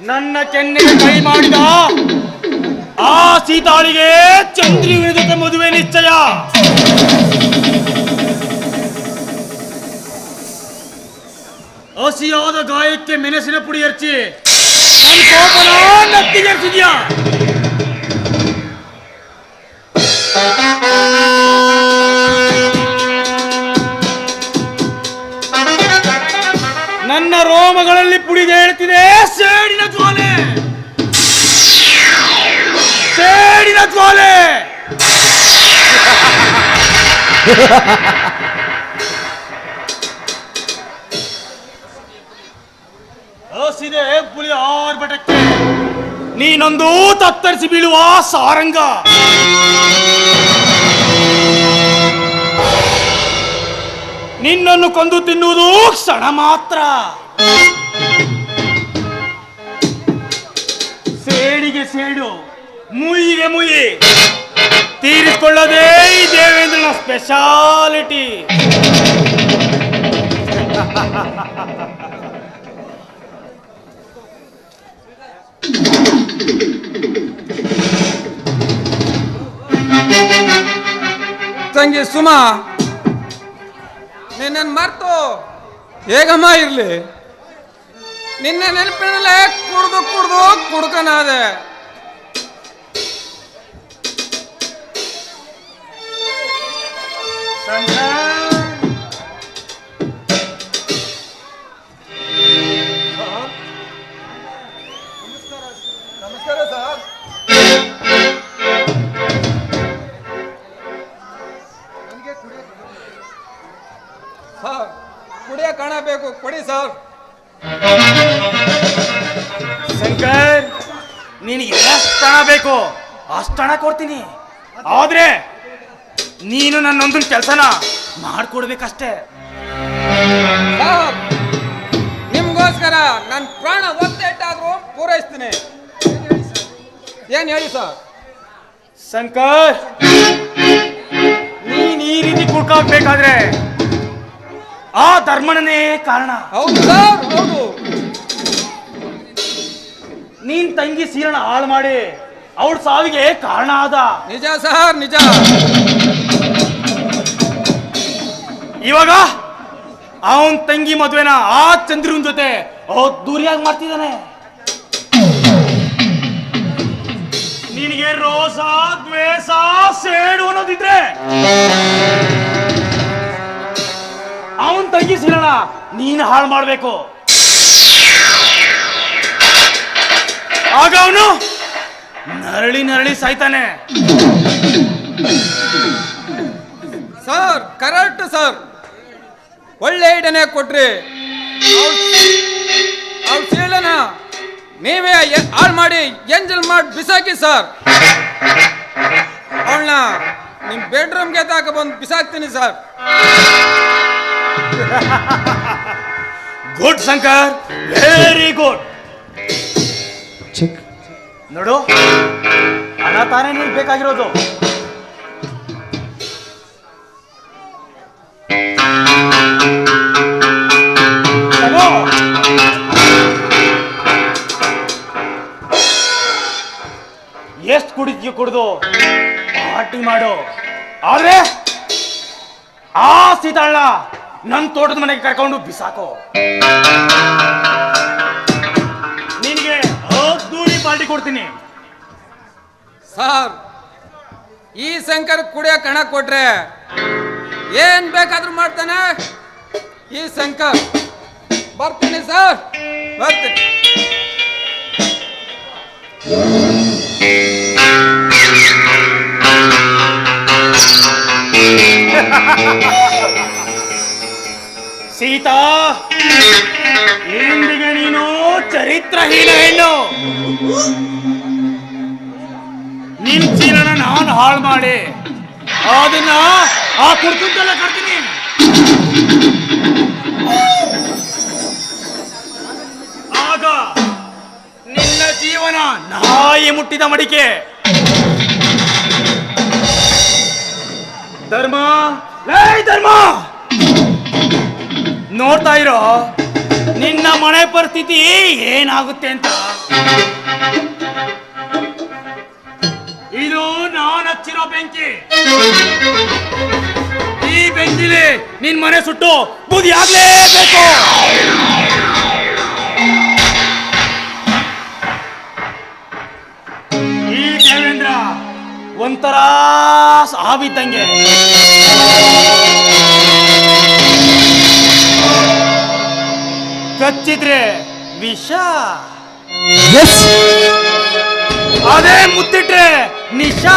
ನನ್ನ ಚೆನ್ನಿಗೆ ಕೈ ಮಾಡಿದ ಆ ಸೀತಾಳಿಗೆ ಚಂದ್ರಿವಿನ ಜೊತೆ ಮದುವೆ ನಿಶ್ಚಯ. ಹಸಿಯಾದ ಗಾಯಕ್ಕೆ ಮೆಣಸಿನ ಪುಡಿ ನನ್ ಕೋಪನ ನನ್ನ ರೋಮಗಳಲ್ಲಿ ಪುಡಿದೇಳ್ತಿದೆ ಸೇಡಿನ ಜ್ವಾಲೆ. ಸೇಡಿನ ಜ್ವಾಲೆ. ಹಸಿದೆ ಪುಲಿ ಆರ್ಭಟಕ್ಕೆ ನೀನೊಂದು ತತ್ತರಿಸಿ ಬೀಳುವ ಸಾರಂಗ. ನಿನ್ನನ್ನು ಕೊಂದು ತಿನ್ನುವುದು ಕ್ಷಣ ಮಾತ್ರ. ಸೇಡಿಗೆ ಸೇಡು ಮುಯಿಗೆ ಮುಯಿ ತೀರಿಸಿಕೊಳ್ಳೋದೇ ಈ ದೇವೇಂದ್ರನ ಸ್ಪೆಷಾಲಿಟಿ ತಂಗಿ ಸುಮ ನಿನ್ನನ್ನು ಮರ್ತು. ಹೇಗಮ್ಮ ಇರ್ಲಿ? ನಿನ್ನ ನೆನಪಿನಲ್ಲೇ ಕುಡ್ದು ಕುಡ್ದು ಕುಡ್ಕನಾದೆ. ನಮಸ್ಕಾರ ಸರ್. ಸರ್ ಶಂಕರ್ ನಿನಗೆ ಎಷ್ಟು ಹಣ ಬೇಕು. ಅಷ್ಟು ಹಣ ಕೊಡ್ತೀನಿ. ಆದ್ರೆ ನೀನು ನನ್ನೊಂದು ಕೆಲಸನ ಮಾಡ್ಕೊಡ್ಬೇಕಷ್ಟೇ. ನಿಮ್ಗೋಸ್ಕರ ನನ್ನ ಪ್ರಾಣ ಒತ್ತೆಟ್ಟಾದ್ರೂ ಪೂರೈಸ್ತೀನಿ. ಏನ್ ಹೇಳಿ ಸರ್? ಶಂಕರ್ ನೀನ್ ಈ ರೀತಿ ಕುಡ್ಕಾಕ್ಬೇಕಾದ್ರೆ ಆ ಧರ್ಮನೇ ಕಾರಣ. ಹೌದು ಸರ್ ಹೌದು. ನೀನ್ ತಂಗಿ ಸೀರಣ ಹಾಳು ಮಾಡಿ ಅವಳ ಸಾವಿಗೆ ಕಾರಣ ಆದ. ನಿಜ ಸರ್ ನಿಜ. ಇವಾಗ ಅವನ್ ತಂಗಿ ಮದುವೆನ ಆ ಚಂದ್ರನ್ ಜೊತೆ ದೂರಿಯಾಗಿ ಮಾಡ್ತಿದ್ದಾನೆ. ನಿನಗೆ ರೋಸ ದ್ವೇಷ ಸೇಡು ಅನ್ನೋದಿದ್ರೆ ಅವನ್ ಸಿಗೋಣ ನೀನು ಹಾಳು ಮಾಡಬೇಕು. ಆಗ ಅವನು ನರಳಿ ನರಳಿ ಸಾಯ್ತಾನೆ. Sir, correct sir. ಒಳ್ಳೆ ಐಡನೆ ಕೊಟ್ರಿ. ಅವ್ರ ನೀವೇ ಹಾಳು ಮಾಡಿ ಎಂಜಲ್ ಮಾಡಿ ಬಿಸಾಕಿ ಸರ್. ಅವಳನ್ನ ನಿಮ್ ಬೆಡ್ರೂಮ್ಗೆ ತಾಕ ಬಂದು ಬಿಸಾಕ್ತೀನಿ sir. Good Shankar very good ನೋಡು. ಹಣ ತಾನೇ ನೀನ್ ಬೇಕಾಗಿರೋದು. ಎಷ್ಟು ಎಷ್ಟ್ ಕುಡಿದ್ಯೋ ಕುಡ್ದು ಪಾರ್ಟಿ ಮಾಡು. ಆದ್ರೆ ಆ ಸೀತಾಳ ನನ್ ತೋಟದ ಮನೆಗೆ ಕರ್ಕೊಂಡು ಬಿಸಾಕೋ. ನಿನಗೆ ಅದ್ದೂರಿ ಪಾರ್ಟಿ ಕೊಡ್ತೀನಿ. ಸರ್ ಈ ಶಂಕರ್ ಕುಡಿಯೋ ಕಣ ಕೊಟ್ರೆ ಏನ್ ಬೇಕಾದ್ರೂ ಮಾಡ್ತಾನೆ? ಈ ಶಂಕರ್ ಬರ್ತೀನಿ ಸರ್ ಬರ್ತೀನಿ. ಸೀತಾ ಇಂದಿಗೆ ನೀನು ಚರಿತ್ರಹೀನ ಹೆಣ್ಣು. ನಿನ್ ಚೀಲನ ನಾನು ಹಾಳು ಮಾಡಿ. ಅದನ್ನ ಆ ಕುರ್ತಿದ್ದೆಲ್ಲ ಕಟ್ತೀನಿ. ಆಗ ನಿನ್ನ ಜೀವನ ನಾಯಿ ಮುಟ್ಟಿದ ಮಡಿಕೆ. ಧರ್ಮ, ಲೈ ಧರ್ಮ! ನೋಡ್ತಾ ಇರೋ? ನಿನ್ನ ಮನೆ ಪರಿಸ್ಥಿತಿ ಏನಾಗುತ್ತೆ ಅಂತ? ಇದು ನಾನು ಹಚ್ಚಿರೋ ಬೆಂಕಿ. ಈ ಬೆಂಕಿಲಿ ನಿನ್ ಮನೆ ಸುಟ್ಟು ಬೂದಿ ಆಗ್ಲೇಬೇಕು. ಈ ದೇವೇಂದ್ರ ಒಂಥರ ಸಾವಿದ್ದಂಗೆ ಕಚ್ಚಿದ್ರೆ ವಿಷ. ಎಸ್ ಅದೇ ಮುತ್ತಿಟ್ರೆ ನಿಶಾ